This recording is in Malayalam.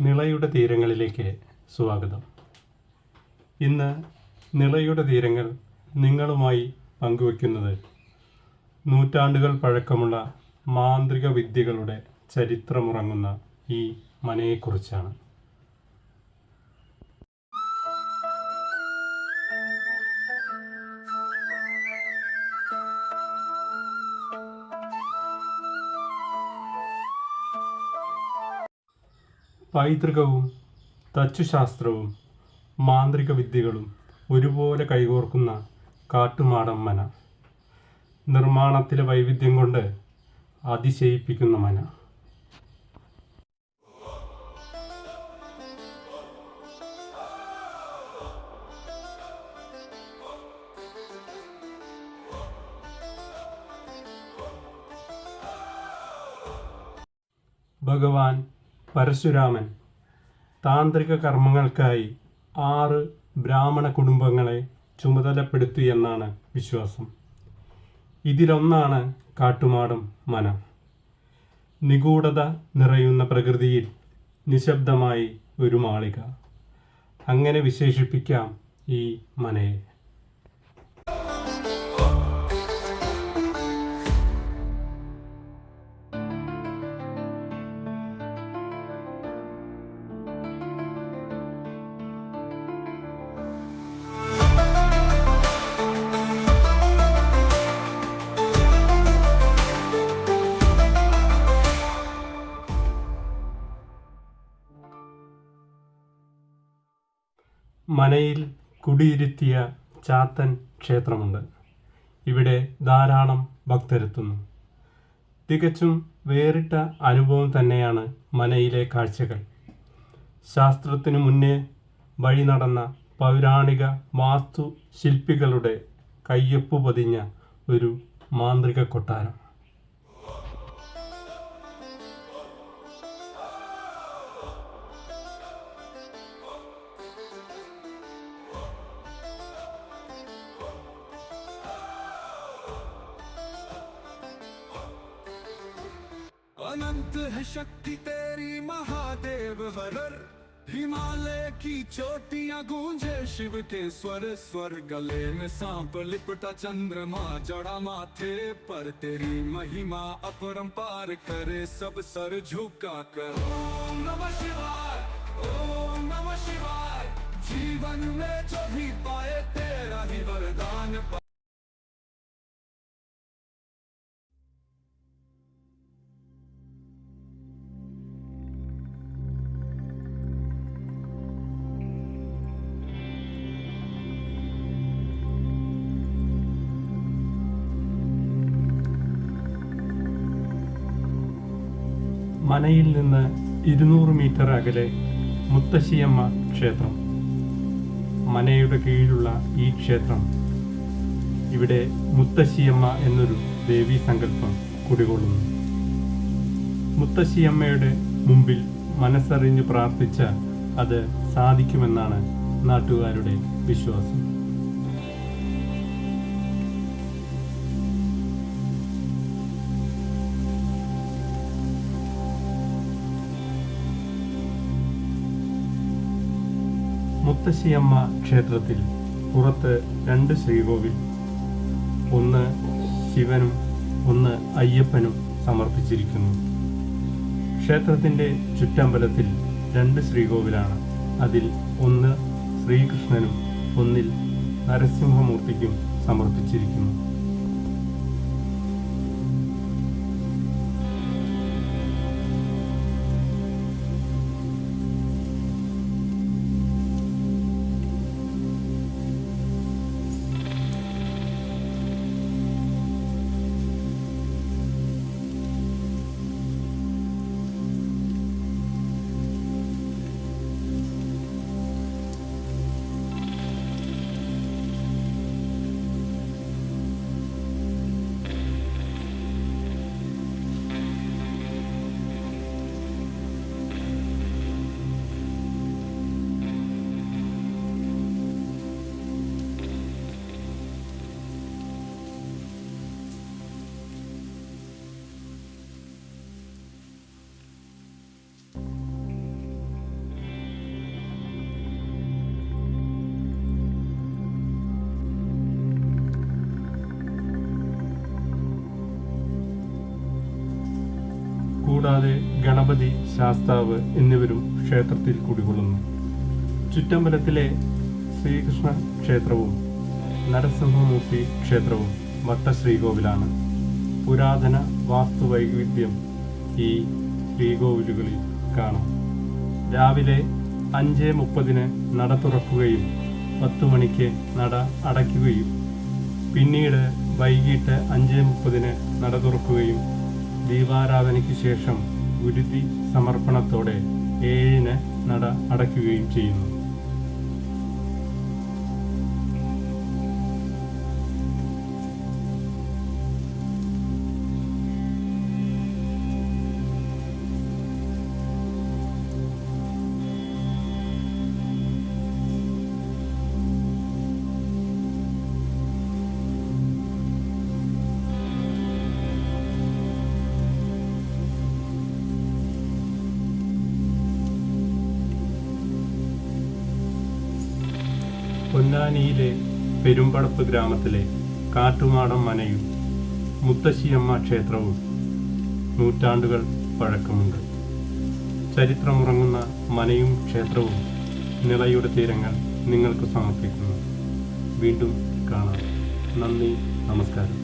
നിളയുടെ തീരങ്ങളിലേക്ക് സ്വാഗതം. ഇന്ന് നിളയുടെ തീരങ്ങൾ നിങ്ങളുമായി പങ്കുവയ്ക്കുന്നത് നൂറ്റാണ്ടുകൾ പഴക്കമുള്ള മാന്ത്രിക വിദ്യകളുടെ ചരിത്രമുറങ്ങുന്ന ഈ മനയെക്കുറിച്ചാണ്. പൈതൃകവും തച്ചുശാസ്ത്രവും മാന്ത്രിക വിദ്യകളും ഒരുപോലെ കൈകോർക്കുന്ന കാട്ടുമാടം മന നിർമ്മാണത്തിലെ വൈവിധ്യം കൊണ്ട് അതിശയിപ്പിക്കുന്ന മന. ഭഗവാൻ പരശുരാമൻ. താന്ത്രിക കർമ്മങ്ങൾക്കായി ആറ് ബ്രാഹ്മണ കുടുംബങ്ങളെ ചുമതലപ്പെടുത്തി എന്നാണ് വിശ്വാസം. ഇതിലൊന്നാണ് കാട്ടുമാടും മന. നിഗൂഢത നിറയുന്ന പ്രകൃതിയിൽ നിശബ്ദമായി ഒരു മാളിക. അങ്ങനെ വിശേഷിപ്പിക്കാം ഈ മനയെ. മനയിൽ കുടിയിരുത്തിയ ചാത്തൻ ക്ഷേത്രമുണ്ട്. ഇവിടെ ധാരാളം ഭക്തരെത്തുന്നു. തികച്ചും വേറിട്ട അനുഭവം തന്നെയാണ് മനയിലെ കാഴ്ചകൾ. ശാസ്ത്രത്തിനു മുന്നേ വഴി നടന്ന പൗരാണിക വാസ്തു ശില്പികളുടെ കയ്യൊപ്പ് പതിഞ്ഞ ഒരു മാന്ത്രിക കൊട്ടാരം. अनंत है शक्ति तेरी महादेव हरर हिमालय की चोटियाँ गूंजे शिव के स्वर स्वर गले में सांप लिपटा चंद्रमा, जड़ा माथे पर तेरी महिमा अपरंपार करे सब सर झुका कर। ओम नमः शिवाय, ओम नमः शिवाय, जीवन में जो भी पाए तेरा ही वरदान മനയിൽ നിന്ന് ഇരുന്നൂറ് മീറ്റർ അകലെ മുത്തശ്ശിയമ്മ ക്ഷേത്രം. മനയുടെ കീഴിലുള്ള ഈ ക്ഷേത്രം ഇവിടെ മുത്തശ്ശിയമ്മ എന്നൊരു ദേവീ സങ്കല്പം കുടികൊള്ളുന്നു. മുത്തശ്ശിയമ്മയുടെ മുമ്പിൽ മനസ്സറിഞ്ഞ് പ്രാർത്ഥിച്ചാൽ അത് സാധിക്കുമെന്നാണ് നാട്ടുകാരുടെ വിശ്വാസം. മുത്തശ്ശിയമ്മ ക്ഷേത്രത്തിൽ പുറത്ത് രണ്ട് ശ്രീകോവിൽ ഒന്ന് ശിവനും ഒന്ന് അയ്യപ്പനും സമർപ്പിച്ചിരിക്കുന്നു. ക്ഷേത്രത്തിന്റെ ചുറ്റമ്പലത്തിൽ രണ്ട് ശ്രീകോവിലാണ്. അതിൽ ഒന്ന് ശ്രീകൃഷ്ണനും ഒന്നിൽ നരസിംഹമൂർത്തിക്കും സമർപ്പിച്ചിരിക്കുന്നു. കൂടാതെ ഗണപതി ശാസ്താവ് എന്നിവരും ക്ഷേത്രത്തിൽ കുടികൊള്ളുന്നു. ചുറ്റമ്പലത്തിലെ ശ്രീകൃഷ്ണ ക്ഷേത്രവും നരസിംഹമൂർത്തി ക്ഷേത്രവും വട്ടശ്രീകോവിലാണ് പുരാതന വാസ്തുവൈവിധ്യം ഈ ശ്രീകോവിലുകളിൽ കാണാം. രാവിലെ അഞ്ച് മുപ്പതിന് നട തുറക്കുകയും പത്ത് മണിക്ക് നട അടയ്ക്കുകയും പിന്നീട് വൈകിട്ട് അഞ്ച് മുപ്പതിന് നട തുറക്കുകയും ദീപാരാധനയ്ക്ക് ശേഷം ഗുരുതി സമർപ്പണത്തോടെ ഏഴിന് നട അടയ്ക്കുകയും ചെയ്യുന്നു. പൊന്നാനിയിലെ പെരുമ്പടപ്പ് ഗ്രാമത്തിലെ കാട്ടുമാടം മനയും മുത്തശ്ശിയമ്മ ക്ഷേത്രവും നൂറ്റാണ്ടുകൾ പഴക്കമുണ്ട്. ചരിത്രമുറങ്ങുന്ന മനയും ക്ഷേത്രവും നിളയുടെ തീരങ്ങൾ നിങ്ങൾക്ക് സമർപ്പിക്കുന്നു. വീണ്ടും കാണാം. നന്ദി നമസ്കാരം.